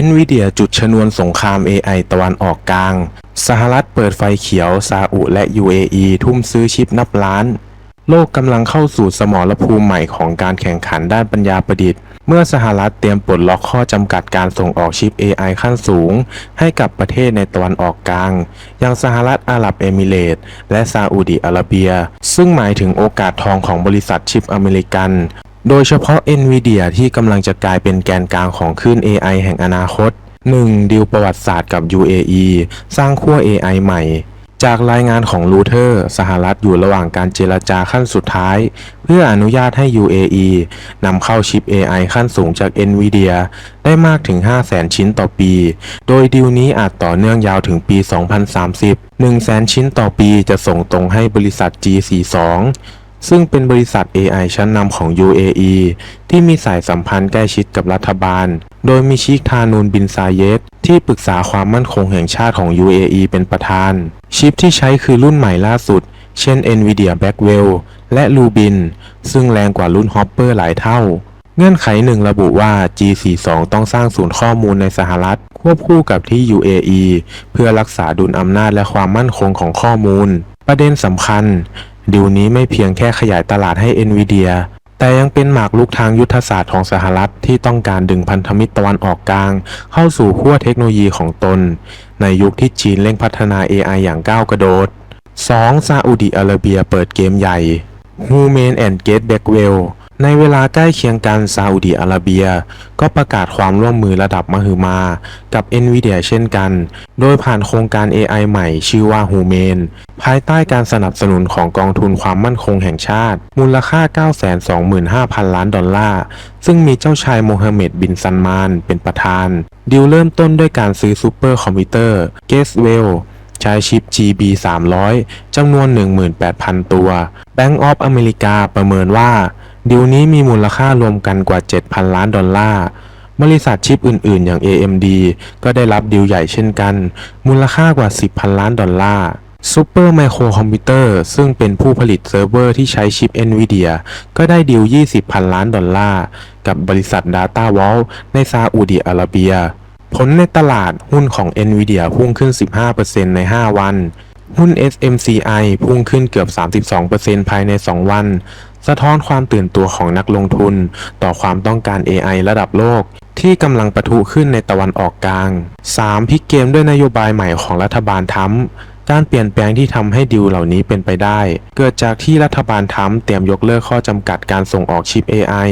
NVIDIA จุดชนวนสงคราม AI ตะวันออกกลาง สหรัฐเปิดไฟเขียว ซาอุและ UAE ทุ่มซื้อชิปนับล้าน โลกกำลังเข้าสู่สมรภูมิใหม่ของการแข่งขันด้านปัญญาประดิษฐ์ เมื่อสหรัฐเตรียมปลดล็อกข้อจำกัดการส่งออกชิป AI ขั้นสูง ให้กับประเทศในตะวันออกกลาง อย่างสหรัฐอาหรับเอมิเรตส์และซาอุดิอาระเบีย ซึ่งหมายถึงโอกาสทองของบริษัทชิปอเมริกัน โดยเฉพาะ NVIDIA ที่กำลังจะกลายเป็นแกนกลางของคลื่น AI แห่งอนาคต 1. ดีลประวัติศาสตร์กับ UAE สร้างขั้ว AI ใหม่ จากรายงานของรูเทอร์ สหรัฐอยู่ระหว่างการเจรจาขั้นสุดท้าย เพื่ออนุญาตให้ UAE นำเข้าชิป AI ขั้นสูงจาก NVIDIA ได้มากถึง 500,000 ชิ้นต่อปี โดยดีลนี้อาจต่อเนื่องยาวถึงปี 2030 100,000 ชิ้นต่อปีจะส่งตรงให้บริษัท G42 ซึ่งเป็นบริษัท AI ชั้นนำของ UAE ที่มีสายสัมพันธ์ใกล้ชิดกับรัฐบาล โดยมีชิคทานูนบินซาเยตที่ปรึกษาความมั่นคงแห่งชาติของ UAE เป็นประธาน ชิปที่ใช้คือรุ่นใหม่ล่าสุด เช่น NVIDIA Blackwell และ Rubin ซึ่งแรงกว่ารุ่น Hopper หลายเท่า เงื่อนไขหนึ่งระบุว่า G42 ต้องสร้างศูนย์ข้อมูลในสหรัฐ ควบคู่กับที่ UAE เพื่อรักษาดุลอำนาจและความมั่นคงของข้อมูล ประเด็นสำคัญ ดีลนี้ไม่เพียงแค่ขยายตลาดให้ NVIDIA แต่ยังเป็นหมากรุกทางยุทธศาสตร์ของสหรัฐที่ต้องการดึงพันธมิตรตะวันออกกลาง เข้าสู่ขั้วเทคโนโลยีของตน ในยุคที่จีนเร่งพัฒนา AI อย่างก้าวกระโดด 2. ซาอุดิอาระเบียเปิดเกมใหญ่ h u m a n and Gate Blackwell ในเวลาใกล้เคียงกันซาอุดิอาระเบีย ก็ประกาศความร่วมมือระดับมหึมา กับ NVIDIA เช่นกัน โดยผ่านโครงการ AI ใหม่ชื่อว่า h u m a n ภายใต้การสนับสนุนของกองทุนความมั่นคงแห่งชาติ มูลค่า 925,000 ล้านดอลลาร์ ซึ่งมีเจ้าชายโมฮัมเหม็ดบินซันมานเป็นประธานดีลเริ่มต้นด้วยการซื้อซูเปอร์คอมพิวเตอร์ g a t e w e l l ใช้ชิป GB 300จำนวน 18,000 ตัว Bank of America ประเมินว่า ดีลนี้มีมูลค่ารวมกันกว่า 7,000 ล้านดอลลาร์ บริษัทชิปอื่นๆ อย่าง AMD ก็ได้รับดีลใหญ่เช่นกัน มูลค่ากว่า 10,000 ล้านดอลลาร์ Super Micro Computer ซึ่งเป็นผู้ผลิตเซิร์ฟเวอร์ที่ใช้ชิป NVIDIA ก็ได้ดีล 20,000ล้านดอลลาร์ กับบริษัท Data Vault ในซาอุดิอาระเบีย ผลในตลาดหุ้นของ NVIDIA พุ่งขึ้น 15%ใน 5 วัน หุ้น SMCI พุ่งขึ้นเกือบ 32%ภายใน 2 วัน สะท้อนความตื่นตัวของนักลงทุน ต่อความต้องการ AI ระดับโลก ที่กำลังปะทุขึ้นในตะวันออกกลาง 3. พลิกเกมด้วยนโยบายใหม่ของรัฐบาลทรัมการเปลี่ยนแปลงที่ทำให้ดิวเหล่านี้เป็นไปได้ เกิดจากที่รัฐบาลทรัมเตรียมยกเลิกข้อจำกัดการส่งออกชิป AI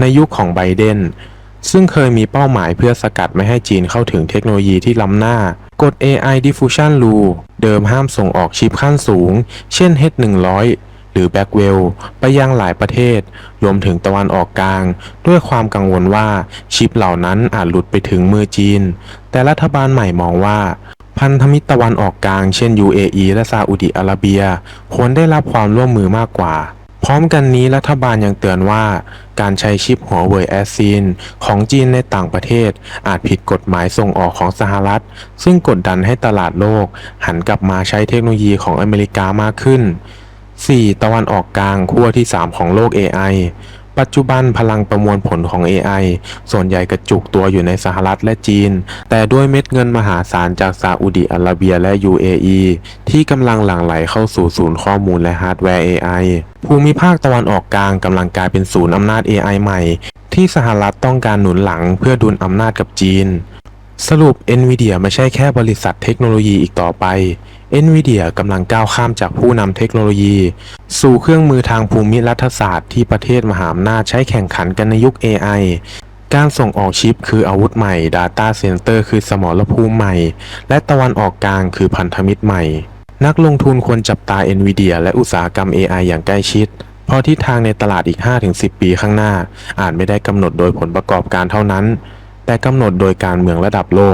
ในยุคของไบเดน ซึ่งเคยมีเป้าหมายเพื่อสกัดไม่ให้จีนเข้าถึงเทคโนโลยีที่ล้ำหน้ากฎ AI Diffusion Rule เดิมห้ามส่งออกชิปขั้นสูง เช่น H100 หรือ Blackwell ไปยังหลายประเทศ รวมถึงตะวันออกกลาง ด้วยความกังวลว่าชิปเหล่านั้นอาจหลุดไปถึงมือจีน แต่รัฐบาลใหม่มองว่า พันธมิตรตะวันออกกลาง เช่น UAE และซาอุดิอาระเบีย ควรได้รับความร่วมมือมากกว่าพร้อมกันนี้รัฐบาลยังเตือนว่า การใช้ชิปหัวเว่ยแอสซีนของจีนในต่างประเทศ อาจผิดกฎหมายส่งออกของสหรัฐ ซึ่งกดดันให้ตลาดโลก หันกลับมาใช้เทคโนโลยีของอเมริกามากขึ้น 4. ตะวันออกกลางขั้วที่ 3 ของโลก AI ปัจจุบันพลังประมวลผลของ AI ส่วนใหญ่กระจุกตัวอยู่ในสหรัฐและจีน แต่ด้วยเม็ดเงินมหาศาลจากซาอุดิอาระเบียและ UAE ที่กำลังหลั่งไหลเข้าสู่ศูนย์ข้อมูลและฮาร์ดแวร์ AI ภูมิภาคตะวันออกกลางกำลังกลายเป็นศูนย์อำนาจ AI ใหม่ ที่สหรัฐต้องการหนุนหลังเพื่อดุลอำนาจกับจีน สรุป NVIDIA ไม่ใช่แค่บริษัทเทคโนโลยีอีกต่อไป NVIDIA กำลังก้าวข้ามจากผู้นำเทคโนโลยี สู่เครื่องมือทางภูมิรัฐศาสตร์ที่ประเทศมหาอำนาจใช้แข่งขันกันในยุค AI การส่งออกชิปคืออาวุธใหม่ Data Center คือสมรภูมิใหม่ และตะวันออกกลางคือพันธมิตรใหม่ นักลงทุนควรจับตา NVIDIA และอุตสาหกรรม AI อย่างใกล้ชิด เพราะทิศทางในตลาดอีก 5-10 ปีข้างหน้า อาจไม่ได้กำหนดโดยผลประกอบการเท่านั้น แต่กำหนดโดยการเมืองระดับโลก